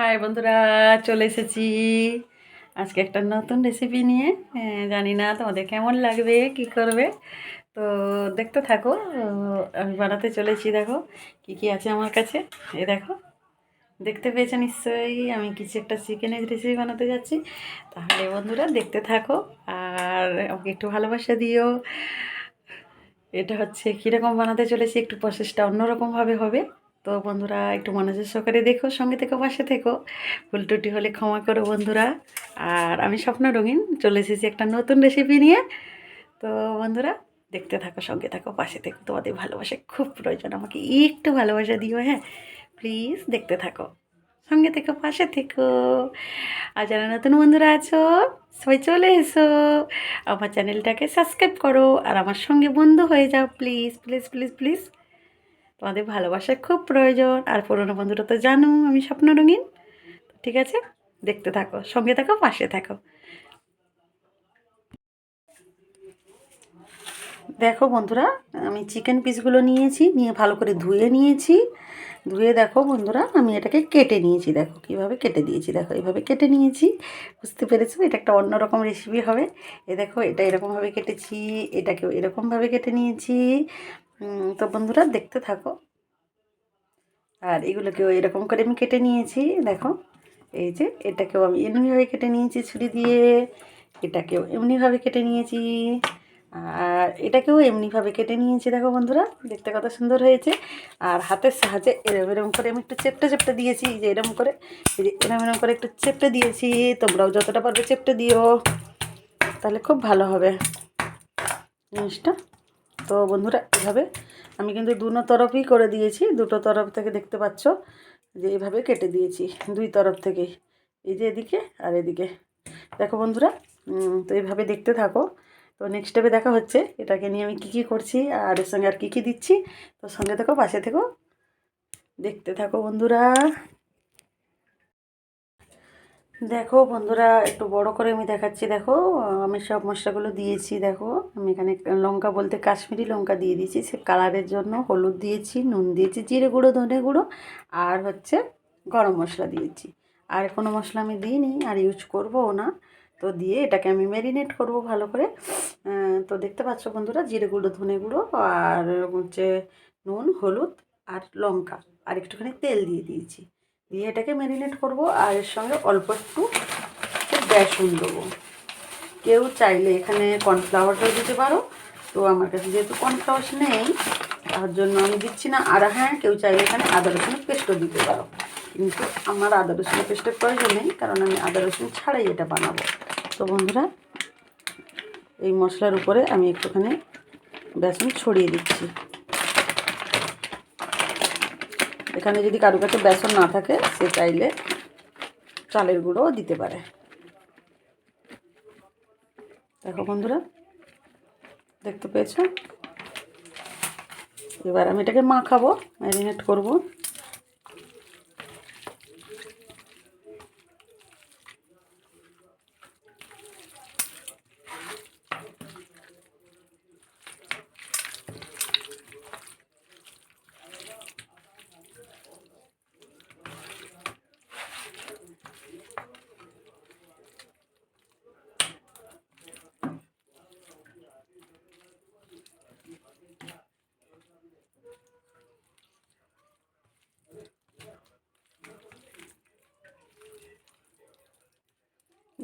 High বন্ধুরা, চলে এসেছি। আজকে একটা নতুন রেসিপি নিয়ে। জানি না তোমাদের কেমন লাগবে, কি করবে। তো দেখতে থাকো, আমি বানাতে চলেছি, দেখো, কি কি আছে আমার কাছে। এই দেখো, দেখতে পেয়েছ নিশ্চয়ই, আমি কিছু একটা চিকেনের রেসিপি বানাতে যাচ্ছি। তাহলে বন্ধুরা, দেখতে থাকো, আর আমাকে একটু ভালোবাসা দিও। এটা হচ্ছে কীরকম বানাতে চলেছি, একটু প্রসেসটা অন্যরকমভাবে হবে। তো বন্ধুরা, একটু মনোযোগ সহকারে দেখো, সঙ্গে থেকে, পাশে থেকো। ভুল টুটি হলে ক্ষমা করো বন্ধুরা। আর আমি স্বপ্ন রঙিন, চলে এসেছি একটা নতুন রেসিপি নিয়ে। তো বন্ধুরা, দেখতে থাকো, সঙ্গে থাকো, পাশে থেকো। তোমাদের ভালোবাসা খুব প্রয়োজন। আমাকে একটু ভালোবাসা দিও হ্যাঁ? প্লিজ দেখতে থাকো। সঙ্গে থেকো, পাশে থেকো। আর যারা নতুন বন্ধুরা আছো, সবাই চলে এসো। আমার চ্যানেলটাকে সাবস্ক্রাইব করো। আর আমার সঙ্গে বন্ধু হয়ে যাও প্লিজ প্লিজ প্লিজ প্লিজ তোমাদের ভালোবাসার খুব প্রয়োজন। আর পুরনো বন্ধুরা তো জানো, আমি স্বপ্ন রঙিন। ঠিক আছে? দেখতে থাকো, সঙ্গে থাকো, পাশে থাকো। দেখো বন্ধুরা, আমি চিকেন পিসগুলো নিয়েছি, নিয়ে ভালো করে ধুয়ে নিয়েছি। ধুয়ে দেখো বন্ধুরা, আমি এটাকে কেটে নিয়েছি, দেখো কীভাবে কেটে দিয়েছি। দেখো এইভাবে কেটে নিয়েছি, বুঝতে পেরেছ? এটা একটা অন্যরকম রেসিপি হবে। এ দেখো, এটা এরকমভাবে কেটেছি, এটাকেও এরকমভাবে কেটে নিয়েছি। তো বন্ধুরা দেখতে থাকো। আর এগুলোকেও এরকম করে আমি কেটে নিয়েছি, দেখো। এই যে এটাকেও আমি এমনিভাবে কেটে নিয়েছি ছুরি দিয়ে, এটাকেও এমনিভাবে কেটে নিয়েছি। আর এটাকেও এমনিভাবে কেটে নিয়েছি, দেখো বন্ধুরা, দেখতে কত সুন্দর হয়েছে। আর হাতের সাহায্যে এরম এরম করে আমি একটু চেপটে চেপটে দিয়েছি যে এরম করে, এই যে এরম এরম করে একটু চেপটে দিয়েছি, তোমরাও যতটা পারবে চেপটে দিও, তাহলে খুব ভালো হবে। জিনিসটা তো বন্ধুরা, এভাবে আমি কিন্তু দুনো তরফই করে দিয়েছি। দুটো তরফ থেকে দেখতে পাচ্ছ যে এইভাবে কেটে দিয়েছি, দুই তরফ থেকে। এই যে এদিকে আর এদিকে। দেখো বন্ধুরা তো এইভাবে দেখতে থাকো। তো নেক্সট স্টেপে দেখা হচ্ছে, এটাকে নিয়ে আমি কী কী করছি, আর এর সঙ্গে আর কী কী দিচ্ছি, তো সঙ্গে থেকো পাশে থেকো দেখতে থাকো বন্ধুরা। দেখো বন্ধুরা, একটু বড় করে আমি দেখাচ্ছি। দেখো, আমি সব মশলাগুলো দিয়েছি, দেখো। আমি এখানে লঙ্কা বলতে কাশ্মীরি লঙ্কা দিয়ে দিয়েছি। সে কালারের জন্য হলুদ দিয়েছি, নুন দিয়েছি, জিরে গুঁড়ো, ধনে গুঁড়ো আর হচ্ছে গরম মশলা দিয়েছি। আর কোনো মশলা আমি দিইনি আর ইউজ করবও না। তো দিয়ে এটাকে আমি ম্যারিনেট করব ভালো করে। তো দেখতে পাচ্ছ বন্ধুরা, জিরে গুঁড়ো, ধনে গুঁড়ো আর হচ্ছে নুন, হলুদ আর লঙ্কা। আর একটুখানি তেল দিয়ে দিয়েছি। দিয়ে এটাকে ম্যারিনেট করব আর এর সঙ্গে অল্প একটু বেসন দেবো। কেউ চাইলে এখানে কর্নফ্লাওয়ারটাও দিতে পারো। তো আমার কাছে যেহেতু কর্নফ্লাওয়ার নেই, তার জন্য আমি দিচ্ছি না। আর হ্যাঁ কেউ চাইলে এখানে আদা রসুনের পেস্টও দিতে পারো। কিন্তু আমার আদা রসুনের পেস্টের প্রয়োজন নেই, কারণ আমি আদা রসুন ছাড়াই এটা বানাবো। তো বন্ধুরা, এই মশলার উপরে আমি একটুখানি বেসন ছড়িয়ে দিচ্ছি। এখানে যদি কারও কাছে বেসন না থাকে, সে চাইলে চালের গুঁড়োও দিতে পারে। দেখো বন্ধুরা, দেখতে পেয়েছ? এবার আমি এটাকে মাখাবো, ম্যারিনেট করব।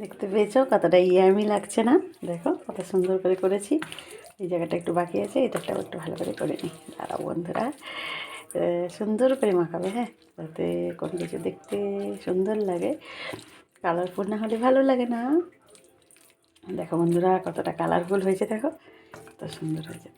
দেখতে পেয়েছ কতটা ইয়ামি লাগছে না। দেখো, কত সুন্দর করে করেছি। এই জায়গাটা একটু বাকি আছে এটাটাও একটু ভালো করে করে নিই। দাঁড়াও বন্ধুরা সুন্দর করে মাখাবে হ্যাঁ? যাতে কোনো কিছু দেখতে সুন্দর লাগে। কালারফুল না হলে ভালো লাগে না। দেখো বন্ধুরা, কতটা কালারফুল হয়েছে, দেখো, কত সুন্দর হয়েছে।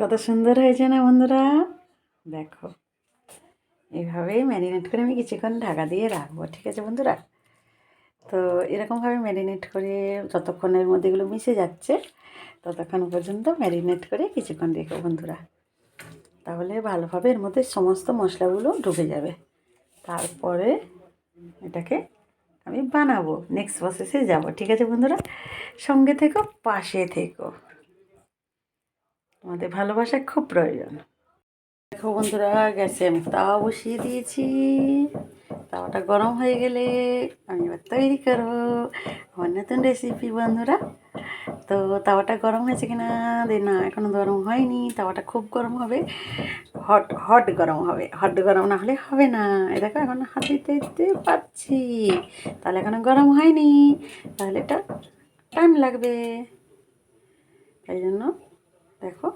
কত সুন্দর হয়েছে না বন্ধুরা? দেখো, এভাবেই ম্যারিনেট করে আমি কিছুক্ষণ ঢাকা দিয়ে রাখব, ঠিক আছে বন্ধুরা? তো এরকমভাবে ম্যারিনেট করে যতক্ষণের মধ্যে এগুলো মিশে যাচ্ছে, ততক্ষণ পর্যন্ত ম্যারিনেট করে কিছুক্ষণ রেখো বন্ধুরা। তাহলে ভালোভাবে এর মধ্যে সমস্ত মশলাগুলো ঢুকে যাবে। তারপরে এটাকে আমি বানাবো নেক্সট প্রসেসে যাব, ঠিক আছে বন্ধুরা? সঙ্গে থেকো, পাশে থেকো। তোমাদের ভালোবাসা খুব প্রয়োজন। দেখো বন্ধুরা, গ্যাসে আমি তাওয়া বসিয়ে দিয়েছি। তাওয়াটা গরম হয়ে গেলে আমি এবার তৈরি করব আমার নতুন রেসিপি বন্ধুরা। তো তাওয়াটা গরম হয়েছে কিনা দে না এখনও গরম হয়নি। তাওয়াটা খুব গরম হবে হট হট গরম হবে। হট গরম না হলে হবে না। এ দেখো, এখন হাতে দিতে পাচ্ছি তাহলে এখনও গরম হয়নি, তাহলে এটা টাইম লাগবে। তাই জন্য দেখো,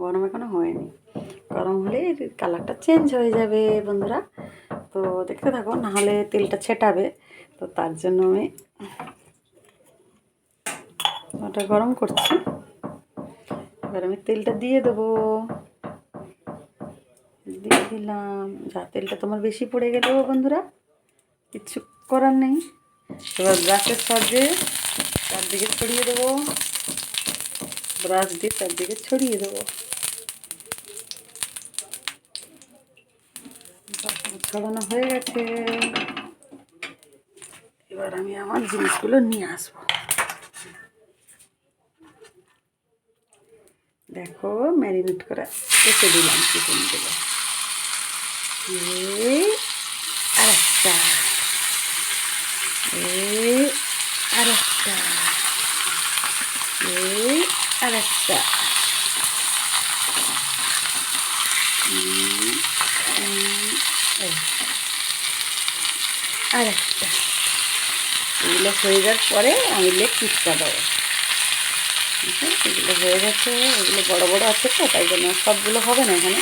গরম এখনও হয়নি। গরম হলে কালারটা চেঞ্জ হয়ে যাবে, বন্ধুরা। তো দেখতে থাকো নাহলে তেলটা ছেটাবে। তো তার জন্য আমি ওটা গরম করছি। এবার আমি তেলটা দিয়ে দেবো। দিয়ে দিলাম। যা, তেলটা তোমার বেশি পড়ে গেলেও বন্ধুরা, কিচ্ছু করার নেই। এবার ব্রাশের সাহায্যে চারদিকে ছড়িয়ে দেবো। ব্রাশ দিয়ে চারদিকে ছড়িয়ে দেবো। ছড়ানো হয়ে গেছে। এবার আমি আমার জিনিসগুলো নিয়ে আসব। দেখো ম্যারিনেট করে রেখে দিলাম চিকেনগুলো আর আরেকটা এই আরেকটা এই আরেকটা এই। আরেকটা এগুলো হয়ে যাওয়ার পরে আমি লেগ পিসটা দেবো এগুলো হয়ে গেছে এগুলো বড় বড় আছে তো তাই জন্য সবগুলো হবে না এখানে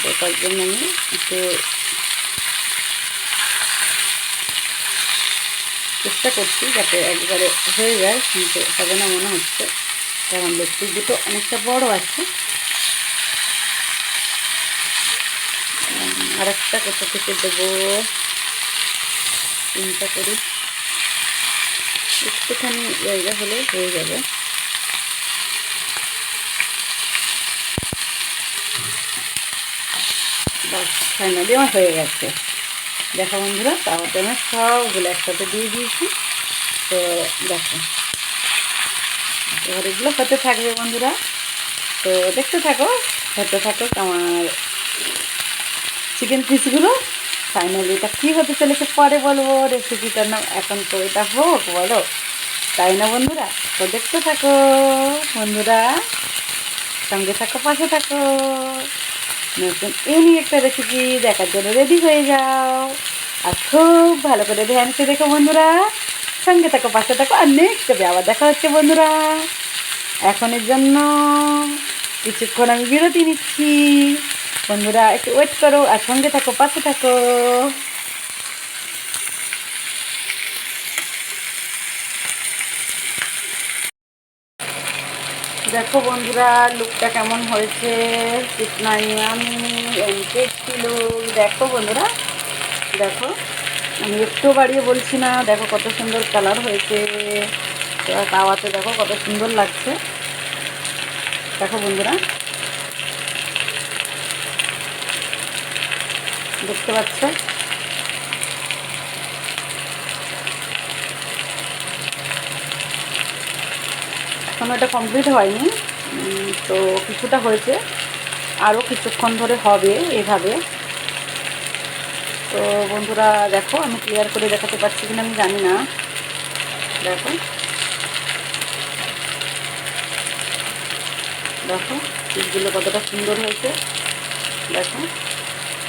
তো তার জন্য আমি একটু চেষ্টা করছি যাতে একবারে হয়ে যায় কিন্তু হবে না মনে হচ্ছে কারণ লেগপিস দুটো অনেকটা বড় আছে উম, আরেকটা কোথা থেকে দেবো? চিন্তা করি। একটুখানি জায়গা হলে হয়ে যাবে। ফাইনালি আমার হয়ে গেছে। দেখো বন্ধুরা তাওয়াতে আমি সবগুলো একসাথে দিয়ে দিয়েছি। তো দেখো এবার এগুলো হতে থাকবে বন্ধুরা। তো দেখতে থাকো হতে থাকো আমার চিকেন পিসগুলো ফাইনালি এটা কী হতে চলেছে পরে বলব রেসিপিটার নাম এখন তো এটা হোক, বলো। তাই না বন্ধুরা? তো দেখতে থাকো, বন্ধুরা। সঙ্গে থাকো, পাশে থাকো। নতুন এনি একটা রেসিপি দেখার জন্য রেডি হয়ে যাও। আর খুব ভালো করে ধ্যান করে দেখো বন্ধুরা। সঙ্গে থাকো, পাশে থাকো, আর নেক্সট হবে আবার দেখা হচ্ছে বন্ধুরা। এখনের জন্য কিছুক্ষণ আমি বিরতি নিচ্ছি। বন্ধুরা, একটু ওয়েট করো আর সঙ্গে থাকো, পাশে থাকো। দেখো বন্ধুরা লুকটা কেমন হয়েছে? আমি লুক দেখো বন্ধুরা, দেখো। আমি একটু বাড়িয়ে বলছি না, দেখো কত সুন্দর কালার হয়েছে। তাওয়াতে দেখো কত সুন্দর লাগছে। দেখো বন্ধুরা। দেখতে পাচ্ছ এখনও এটা কমপ্লিট হয়নি। তো কিছুটা হয়েছে। আরও কিছুক্ষণ ধরে হবে এভাবে। তো বন্ধুরা, দেখো, আমি ক্লিয়ার করে দেখাতে পারছি কিনা আমি জানি না। দেখো। দেখো, পিসগুলো কতটা সুন্দর হয়েছে। দেখো।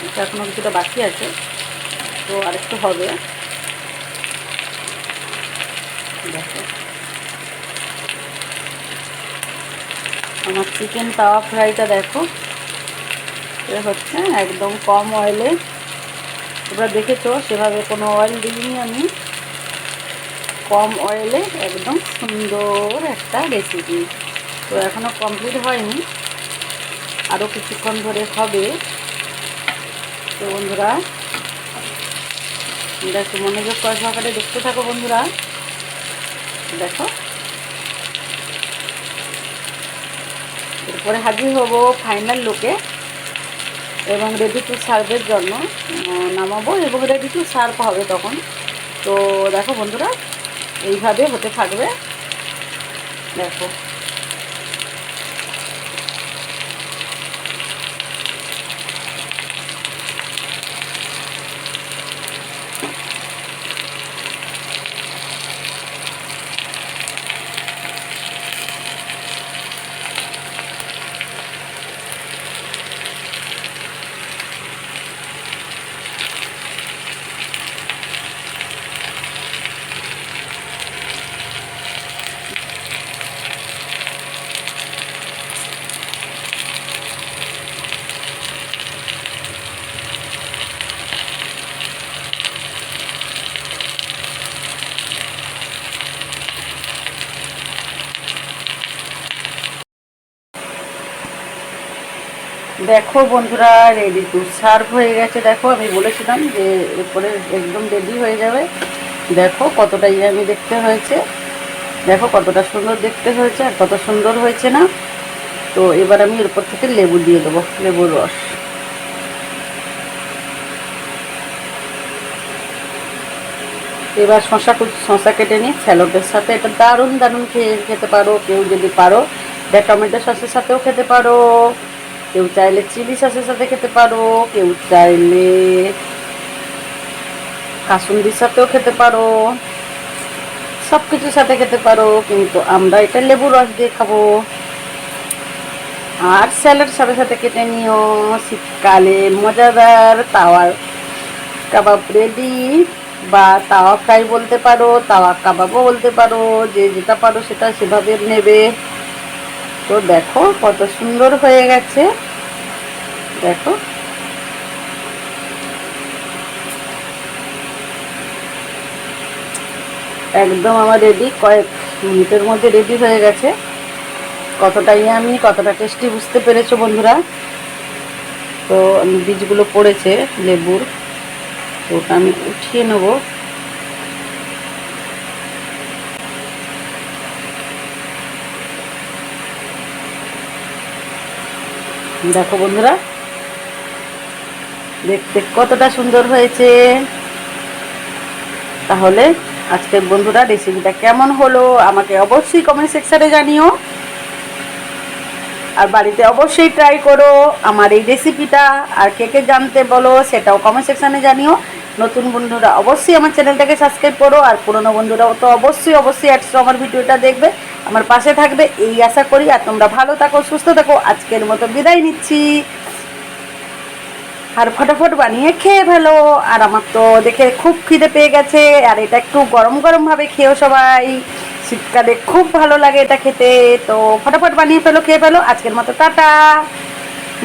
এটা এখনও কিছুটা বাকি আছে। তো আরেকটু হবে। দেখো। আমার চিকেন তাওয়া ফ্রাইটা দেখো। এটা হচ্ছে একদম কম অয়েলে তোমরা দেখেছ, সেভাবে কোনো অয়েল দিইনি আমি। কম অয়েলে একদম সুন্দর একটা রেসিপি তো এখনও কমপ্লিট হয়নি। আরও কিছুক্ষণ ধরে হবে। তো বন্ধুরা দেখো মনোযোগ করা সহকারে দেখতে থাকো বন্ধুরা। দেখো। এরপরে হাজির হব ফাইনাল লোকে এবং রেডি টু সার্ভের জন্য নামাবো এবং রেডি টু সার্ভ হবে তখন। তো দেখো বন্ধুরা, এইভাবে হতে থাকবে। দেখো। দেখো বন্ধুরা রেডি টু সার্ভ হয়ে গেছে। দেখো, আমি বলেছিলাম যে এরপরে একদম রেডি হয়ে যাবে। দেখো কতটা আমি দেখতে হয়েছে। দেখো কতটা সুন্দর দেখতে হয়েছে আর কত সুন্দর হয়েছে না। তো এবার আমি এর উপর থেকে লেবু দিয়ে দেবো, লেবুর রস। এবার শশা শশা কেটে নিই। স্যালোডের সাথে এটা দারুণ দারুণ খেয়ে খেতে পারো। কেউ যদি পারো এটা টমেটো সসের সাথেও খেতে পারো। কেউ চাইলে চিলি সসের সাথে খেতে পারো, কেউ চাইলে কাসুন্দির সাথেও খেতে পারো সব কিছুর সাথে খেতে পারো, কিন্তু আমরা এটা লেবু রস দিয়ে খাব। আর স্যালাড সাথে সাথে কেটে নিও, শীতকালে মজাদার তাওয়ার কাবাব রেডি বা তাওয়া ফ্রাই বলতে পারো, তাওয়া কাবাবও বলতে পারো, যে যেটা পারো সেটা সেভাবে নেবে। তো দেখো কত সুন্দর হয়ে গেছে। দেখো। একদম আমার রেডি কয়েক মিনিটের মধ্যে রেডি হয়ে গেছে। কতটা আমি, কতটা টেস্টি বুঝতে পেরেছ বন্ধুরা? তো বীজগুলো পড়েছে, লেবুর। তো ওটা আমি উঠিয়ে নেব। দেখো বন্ধুরা, দেখতে কতটা সুন্দর হয়েছে। তাহলে আজকের বন্ধুরা রেসিপিটা কেমন হলো আমাকে অবশ্যই কমেন্ট সেকশানে জানিও। আর বাড়িতে অবশ্যই ট্রাই করো আমার এই রেসিপিটা আর কে কে জানতে বলো সেটাও কমেন্ট সেকশানে জানিও। নতুন বন্ধুরা অবশ্যই আমার চ্যানেলটাকে সাবস্ক্রাইব করো, আর পুরনো বন্ধুরাও তো অবশ্যই অবশ্যই একশো আমার ভিডিওটা দেখবে। আমার পাশে থাকবে, এই আশা করি, আর তোমরা ভালো থাকো, সুস্থ থাকো, আজকের মতো বিদায় নিচ্ছি। আর ফটাফট বানিয়ে খেয়ে ফেলো, আর আমার তো দেখে খুব খিদে পেয়ে গেছে, আর এটা একটু গরম গরম ভাবে খেয়েও সবাই। শীতকালে খুব ভালো লাগে এটা খেতে, তো ফটাফট বানিয়ে ফেলো, খেয়ে ফেলো, আজকের মতো টাটা,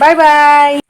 বাই বাই।